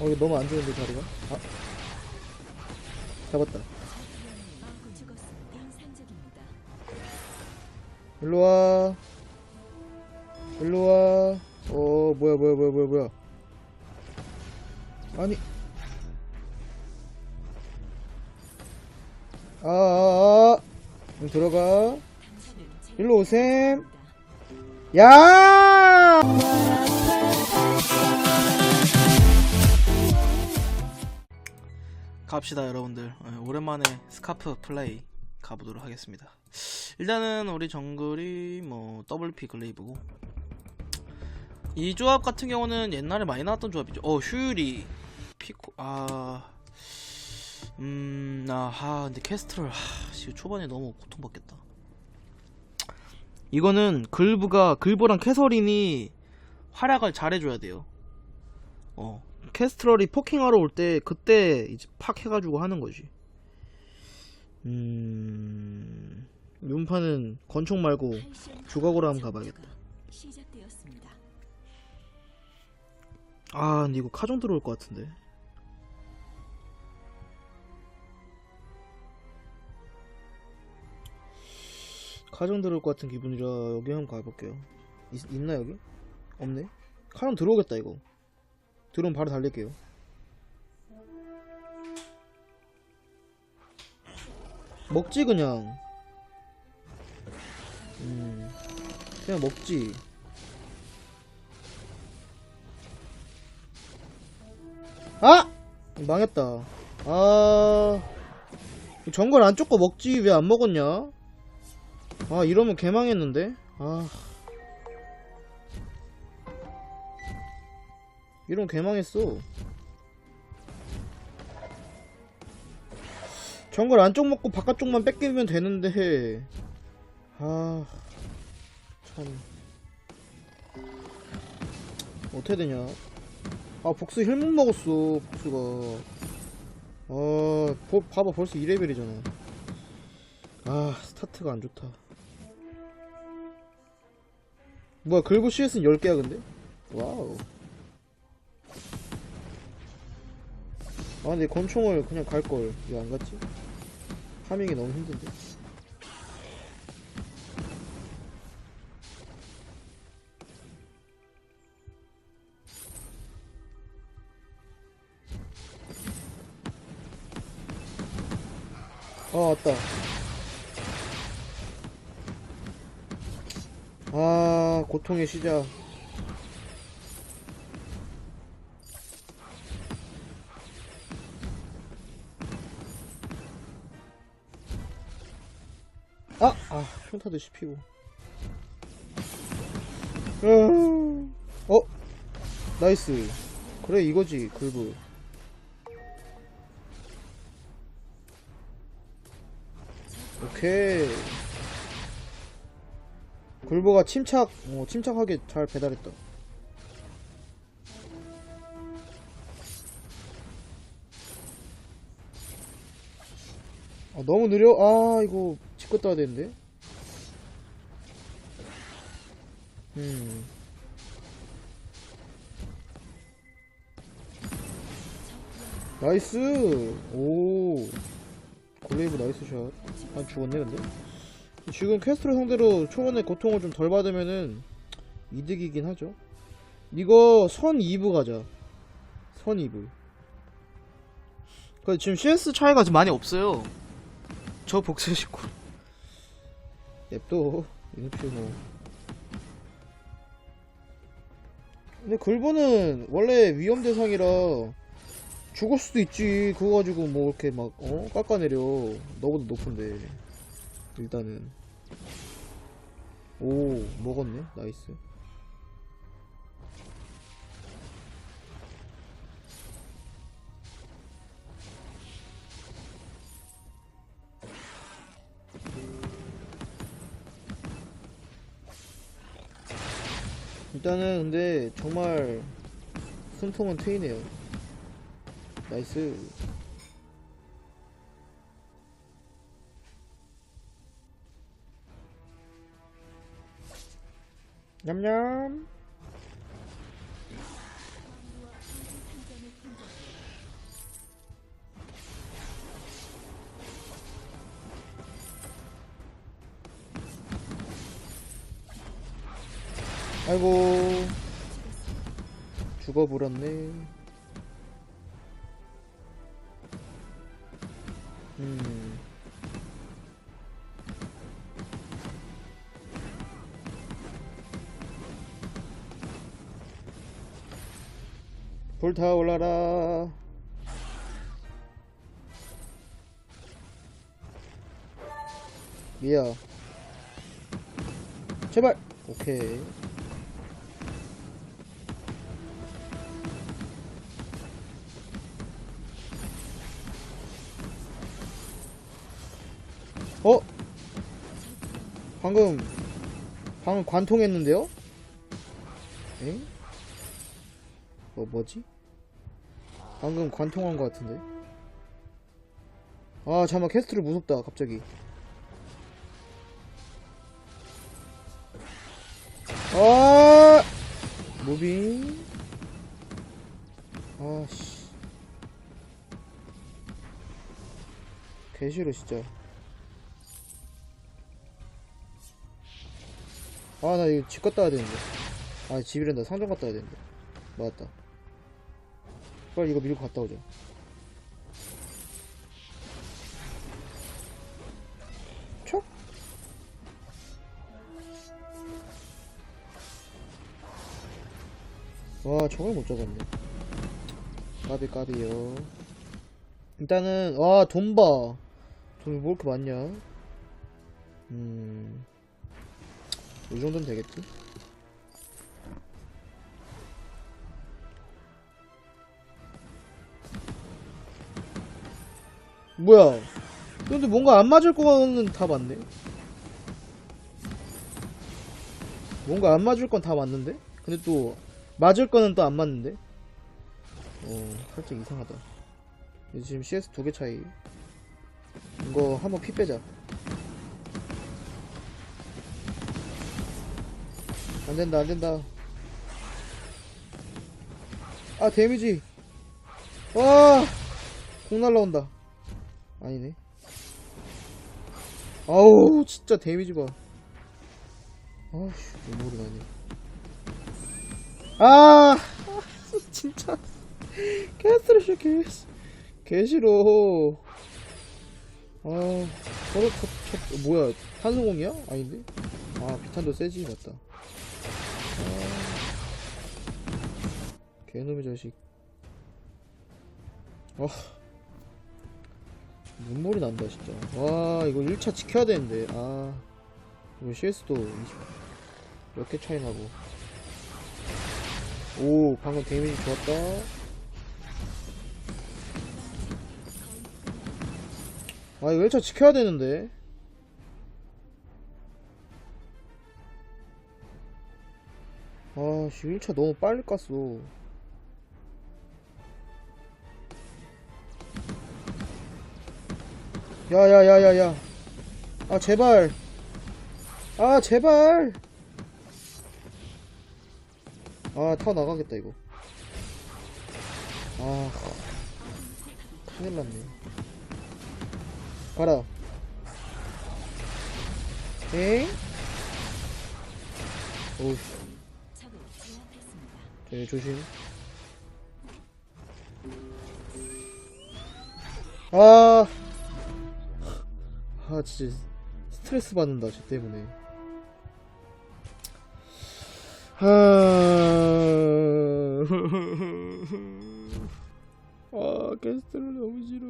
어 이거 너무 안 좋은데 자리가? 아. 잡았다. 일로와. 일로와. 어 뭐야 뭐야 뭐야 뭐야 뭐야. 아니. 아 아 아. 들어가. 당신은 제 일로 오셈. 야 갑시다 여러분들. 어, 오랜만에 스카프 플레이 가보도록 하겠습니다. 일단은 우리 정글이 뭐 WP 글레이브고. 이 조합 같은 경우는 옛날에 많이 나왔던 조합이죠. 어 휴리. 피코 아... 음... 아, 하, 근데 캐스트를 하, 씨, 초반에 너무 고통받겠다. 이거는 글브가 글브랑 캐서린이 활약을 잘해줘야 돼요. 어 캐스트럴이 포킹하러 올 때 그때 이제 팍 해가지고 하는 거지. 음 윤파는 권총 말고 주걱으로 한번 가봐야겠다. 시작되었습니다. 아 근데 이거 카정 들어올 것 같은데. 카정 들어올 것 같은 기분이라 여기 한번 가볼게요. 있, 있나 여기? 없네. 카정 들어오겠다 이거. 들어오면 바로 달릴게요. 먹지 그냥. 음 그냥 먹지. 아! 망했다. 아. 정글 안 쫓고 먹지 왜 안 먹었냐? 아, 이러면 개망했는데? 아. 이러면 개망했어. 정글 안쪽 먹고 바깥쪽만 뺏기면 되는데. 아. 참. 어떻게 되냐? 아 복수 힐 못 먹었어 복수가 아 보, 봐봐 벌써 2레벨이잖아 아 스타트가 안 좋다 뭐야 글브 CS는 10개야 근데? 와우 아 근데 권총을 그냥 갈걸. 왜 안 갔지? 파밍이 너무 힘든데. 아 왔다. 아 고통의 시작 아 평타도 씹히고 음. 어? 나이스 그래 이거지 글브 오케이. 굴보가 침착, 어, 침착하게 잘 배달했다. 아, 너무 느려? 아, 이거, 집껏 따야 되는데? 음. 나이스! 오. 골레이브 나이스 샷. 아, 죽었네, 근데. 지금 캐스트로 상대로 초반에 고통을 좀 덜 받으면은 이득이긴 하죠. 이거 선 2부 가자. 선 2부. 그 지금 CS 차이가 지금 많이 없어요 저 복수시고 냅둬. 이렇게 뭐. 근데 글보는 원래 위험 대상이라 죽을 수도 있지. 그거 가지고 뭐 이렇게 막, 어? 깎아내려. 너보다 높은데. 일단은. 오, 먹었네. 나이스. 일단은 근데 정말 숨통은 트이네요. 나이스. 냠냠. 죽어버렸네. 음. 불타올라라. 미야 제발. 오케이 방금 방금 관통했는데요? 엥? 뭐 뭐지? 방금 관통한 것 같은데 아 잠깐 캐스트를 무섭다 갑자기 아 무빙 아씨 개싫어 진짜 아 나 이거 집 갔다 와야 되는데. 아 집이란다. 상점 갔다 와야 되는데. 맞다. 빨리 이거 밀고 갔다 오자. 촉 와 저걸 못 잡았네. 까비 까비요. 일단은 와 돈 봐. 돈이 뭐 이렇게 많냐? 음 이 정도면 되겠지? 뭐야? 근데 뭔가 안 맞을 거는 다 맞네. 뭔가 안 맞을 건 다 맞는데? 근데 또 맞을 거는 또 안 맞는데? 어, 살짝 이상하다. 지금 CS 두 개 차이. 이거 한번 피 빼자. 안 된다, 안 된다. 아, 데미지. 와! 공 날라온다. 아니네. 아우, 진짜 데미지 봐. 아씨, 눈물이 나네. 아! 진짜. 개쓰레쉬, 개, 개 싫어. 아, 저거, 저, 저, 뭐야, 탄성공이야? 아닌데? 아, 비탄도 세지, 맞다. 개놈의 자식. 아. 눈물이 난다, 진짜. 와, 이거 1차 지켜야 되는데. 아. 이거 CS도 20, 몇개 차이 나고. 오, 방금 데미지 좋았다. 아, 이거 1차 지켜야 되는데. 아, 씨, 1차 너무 빨리 깠어. 야야야야야 아 제발 아 제발 아 타고 나가겠다 이거 아 큰일 났네 가라 엥? 오우. 네, 조심. 아. 아 진짜 스트레스 받는다 쟤 때문에. 아, 아 게스트를 너무 싫어.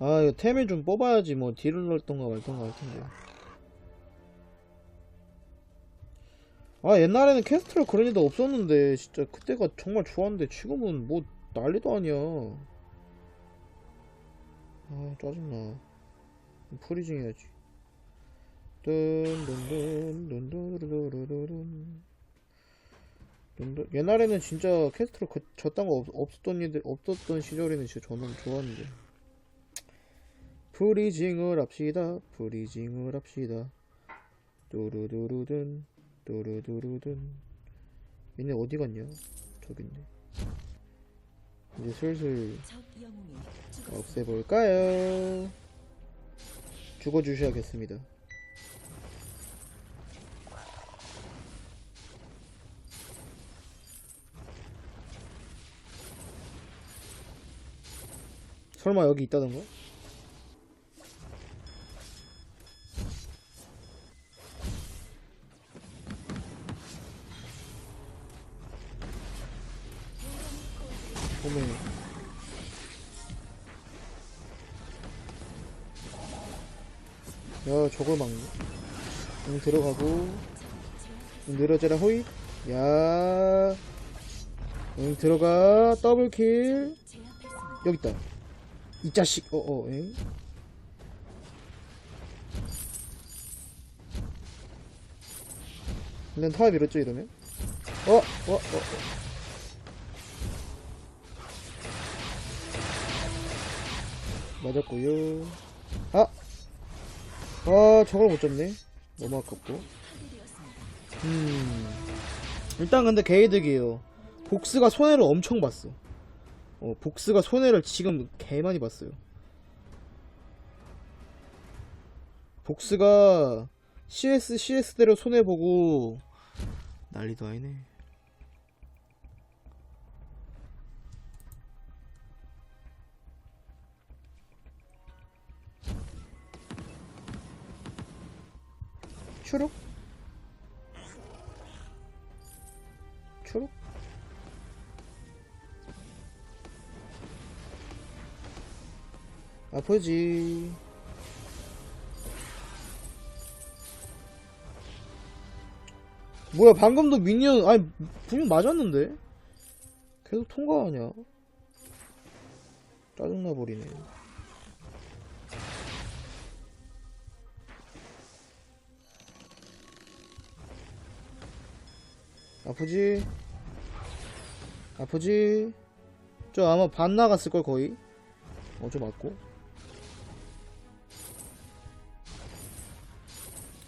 아 이거 템을 좀 뽑아야지 뭐 딜을 넣던가 말던가 할 텐데 아 옛날에는 캐스트럴 그런 일도 없었는데 진짜 그때가 정말 좋았는데 지금은 뭐 난리도 아니야. 아 짜증나. 프리징 해야지. 뚠뚠뚠뚠뚠뚠뚠뚠 뚠뚠 옛날에는 진짜 캐스트럴 그, 저딴 거 없, 없었던 일 없었던 시절에는 진짜 저는 좋았는데 프리징을 합시다 프리징을 합시다 뚜루두루둔 뚜루두루둔 얘네 어디 갔냐 저기 있네 이제 슬슬. 없애볼까요 죽어주셔야겠습니다. 설마 여기 있다던 거? 오메. 야 저걸 막네 응 들어가고 응 늘어져라 호잇 야응 들어가 더블킬 제압했습니다. 여기 있다 이 자식 어어 에 일단 타워 밀었죠 이러면 어? 어? 어? 어. 맞았고요. 아! 아 저걸 못 잡네. 너무 아깝고. 음. 일단 근데 개이득이에요. 복스가 손해를 엄청 봤어. 어 복스가 손해를 지금 개 많이 봤어요. 복스가 CS CS대로 손해보고 난리도 아니네 초록? 초록? 아프지 뭐야 방금도 미니언 아니 분명 맞았는데 계속 통과하냐 짜증나 버리네 아프지? 아프지? 저 아마 반 나갔을걸 거의. 어저 맞고.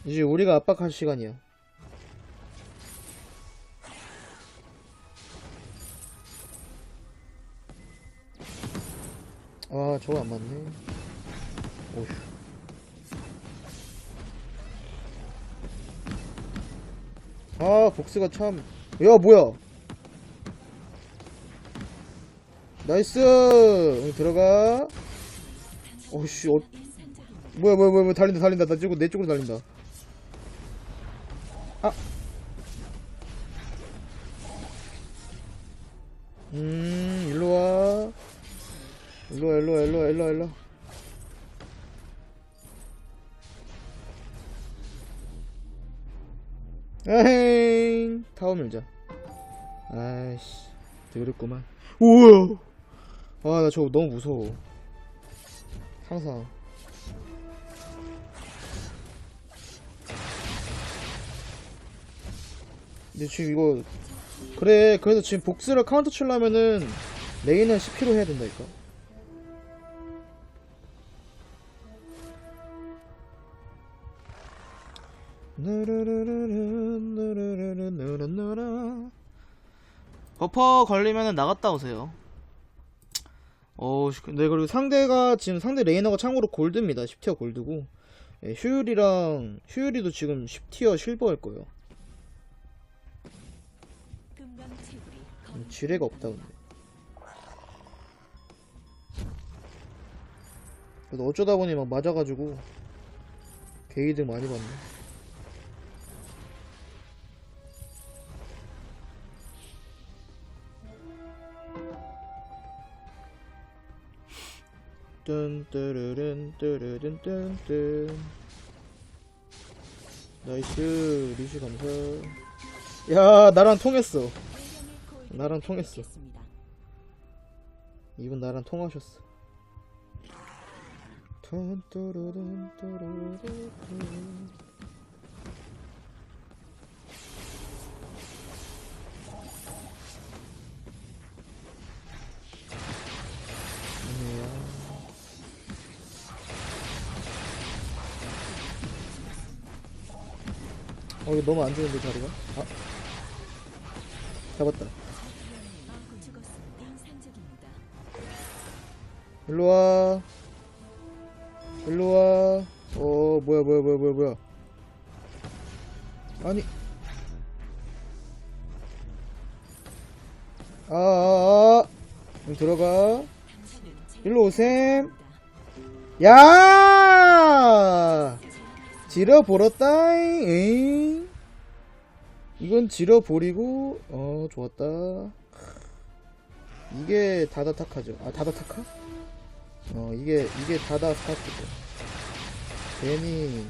이제 우리가 압박할 시간이야. 아 저거 안 맞네. 오휴 아 복스가 참. 야 뭐야? 나이스! 들어가. 어씨 어, 뭐야 뭐야 뭐야, 달린다 달린다. 나 쪽으로 내 쪽으로 달린다 에헤잉. 타워 밀자 아이씨. 더럽구만. 우와. 아나 저거 너무 무서워. 항상. 근데 지금 이거 그래 그래서 지금 복스를 카운터 칠려면은 레인은 10kg 해야 된다니까? 누르르르르 버퍼 걸리면은 나갔다 오세요. 씨, 근데 그리고 상대가 지금 상대 레이너가 참고로 골드입니다. 10티어 골드고. 예, 효율이랑 효율이도 지금 10티어 실버일 거예요. 지뢰가 없다 근데. 그래도 어쩌다 보니 막 맞아가지고 게이드 많이 봤네 뚠 뜨르른 뜨르른 뚠뚠. 나이스 리시 감사. 야 나랑 통했어. 나랑 통했어. 이분 나랑 통하셨어. 톤또로돈 또로로 어 이거 너무 안 좋은데 자리가? 아. 잡았다. 일로와. 일로와. 어 뭐야 뭐야 뭐야 뭐야 뭐야. 아니. 아 아아. 여기 들어가. 일로 오셈. 야! 지려버렸다잉. 에잉 이건 지려버리고 어 좋았다 이게 다다타카죠 아 다다타카? 어 이게 이게 다다 스카프죠 괜히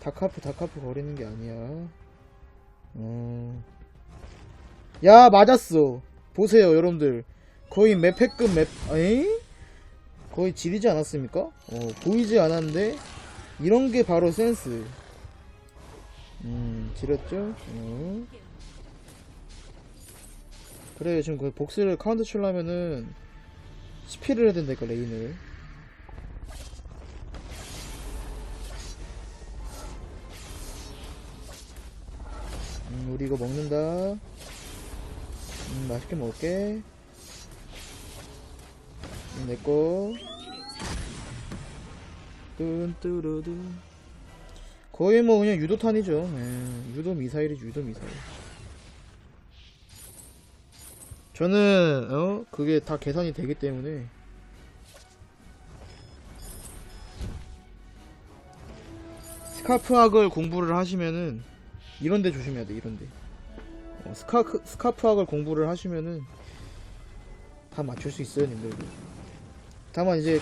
다카프 다카프 거리는 게 아니야 어. 야 맞았어 보세요 여러분들 거의 맵패급 맵 에잉? 거의 지리지 않았습니까? 어, 보이지 않았는데 이런 게 바로 센스. 음, 지렸죠? 어. 그래 지금 그 복스를 카운트 치려면은 스피를 해야 된다니까 레인을. 음, 우리 이거 먹는다. 음, 맛있게 먹을게. 음, 내꺼. 뚠뚜루둔. 거의 뭐 그냥 유도탄이죠. 예, 유도 미사일이죠, 유도 미사일. 저는, 어, 그게 다 계산이 되기 때문에. 스카프학을 공부를 하시면은, 이런데 조심해야 돼, 이런데. 어, 스카프, 스카프학을 공부를 하시면은, 다 맞출 수 있어요, 님들도. 다만 이제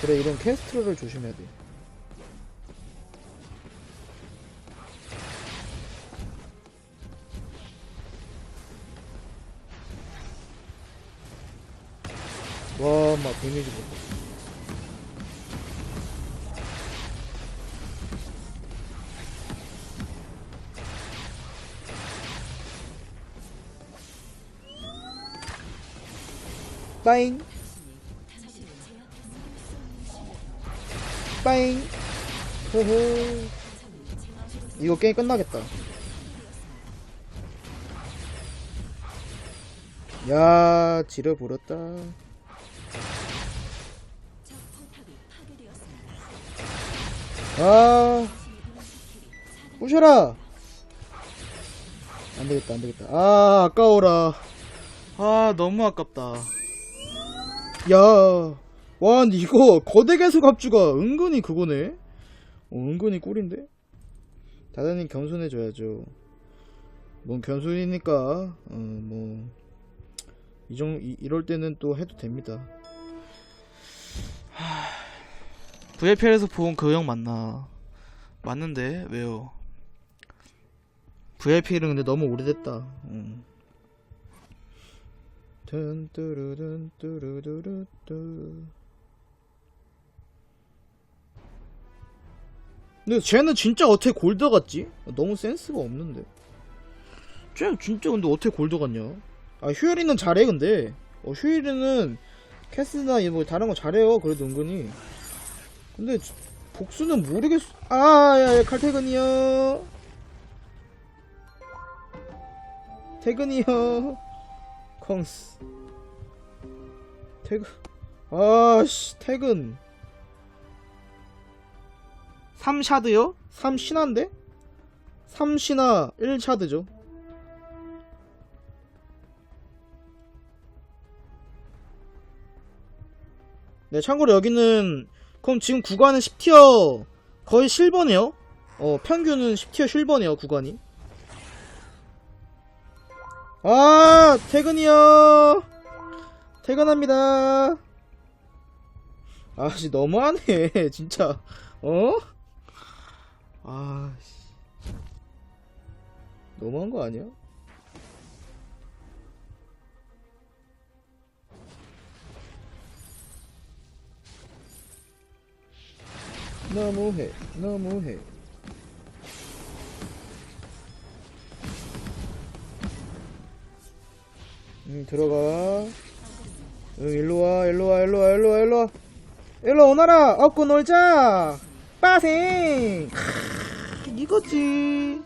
그래 이런 캐스트로를 조심해야 돼. 와, 막 데미지 보고. 빠잉. 빠잉. 흐흐. 이거 게임 끝나겠다. 야, 지려버렸다. 아, 부셔라! 안 되겠다, 안 되겠다. 아, 아까워라. 아 너무 아깝다 야, 와, 근데 이거 거대 개수 갑주가 은근히 그거네. 어, 은근히 꿀인데. 다다님 겸손해줘야죠. 뭔 겸손이니까, 어, 뭐, 이정 이, 이럴 때는 또 해도 됩니다. VIP에서 본 그 형 맞나 맞는데 왜요 VIP는 근데 너무 오래됐다. 응. 뚜루두루뚜. 근데 쟤는 진짜 어떻게 골드 갔지? 너무 센스가 없는데. 쟤 진짜 근데 어떻게 골드 갔냐? 아 휴일이는 잘해 근데. 어 휴일이는 캐스나 뭐 다른 거 잘해요. 그래도 은근히. 근데 지- 복수는 모르겠어. 아, 야, 야, 칼퇴근이요. 퇴근이요. 컹스. 퇴근. 아씨, 퇴근. 3샤드요? 3신화인데? 3신화 1샤드죠. 네, 참고로 여기는, 그럼 지금 구간은 10티어 거의 실버네요? 어, 평균은 10티어 실버네요, 구간이. 아, 퇴근이요. 퇴근합니다. 아 씨, 너무하네, 진짜. 어? 아, 씨. 너무한 거 아니야? 너무해, 너무해. 응, 들어가. 응, 일로와, 일로와, 일로와, 일로와, 일로와. 일로 오너라! 업고 놀자! 빠생! 크, 이거지.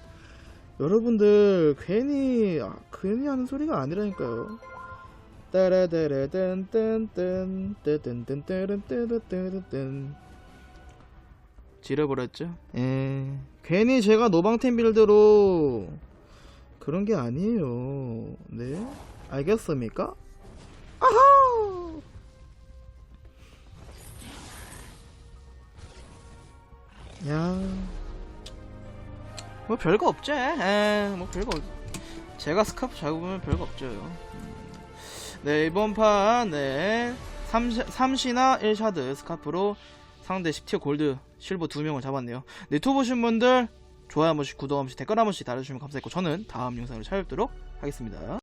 여러분들, 괜히, 아, 괜히 하는 소리가 아니라니까요. 따라따라딴딴딴, 따딴딴따란따란따란딴. 지려버렸죠 에 괜히 제가 노방템 빌드로 그런 게 아니에요. 네 알겠습니까? 아하. 야. 뭐 별거 없지 에 뭐 별거 없 제가 스카프 잡으면 별거 없죠 음. 네 이번 판네 3시나 1샤드 스카프로 상대 10티어 골드 실버 2명을 잡았네요. 네, 유튜브 보신 분들 좋아요 한 번씩 구독 한 번씩 댓글 한 번씩 달아주시면 감사했고 저는 다음 영상으로 찾아뵙도록 하겠습니다